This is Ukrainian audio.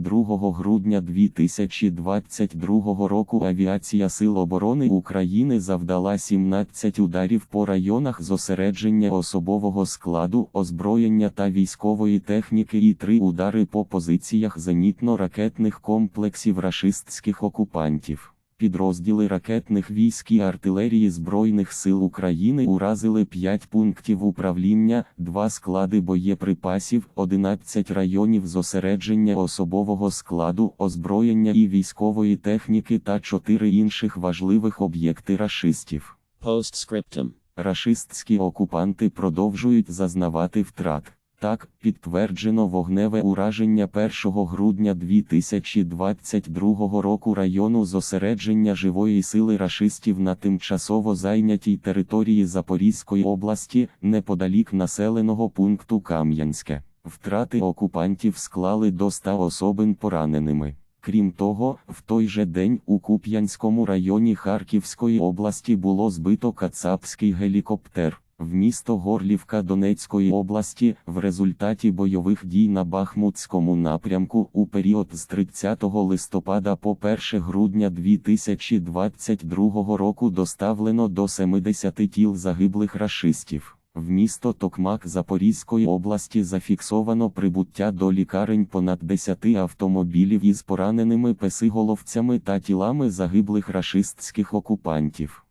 2 грудня 2022 року авіація Сил оборони України завдала 17 ударів по районах зосередження особового складу, озброєння та військової техніки і 3 удари по позиціях зенітно-ракетних комплексів рашистських окупантів. Підрозділи ракетних військ і артилерії Збройних сил України уразили 5 пунктів управління, 2 склади боєприпасів, 11 районів зосередження особового складу, озброєння і військової техніки та 4 інших важливих об'єкти рашистів. Postscriptum. Рашистські окупанти продовжують зазнавати втрат. Так, підтверджено вогневе ураження 1 грудня 2022 року району зосередження живої сили рашистів на тимчасово зайнятій території Запорізької області, неподалік населеного пункту Кам'янське. Втрати окупантів склали до 100 особин пораненими. Крім того, в той же день у Куп'янському районі Харківської області було збито кацапський гелікоптер. В місто Горлівка Донецької області в результаті бойових дій на Бахмутському напрямку у період з 30 листопада по 1 грудня 2022 року доставлено до 70 тіл загиблих рашистів. В місто Токмак Запорізької області зафіксовано прибуття до лікарень понад 10 автомобілів із пораненими песиголовцями та тілами загиблих рашистських окупантів.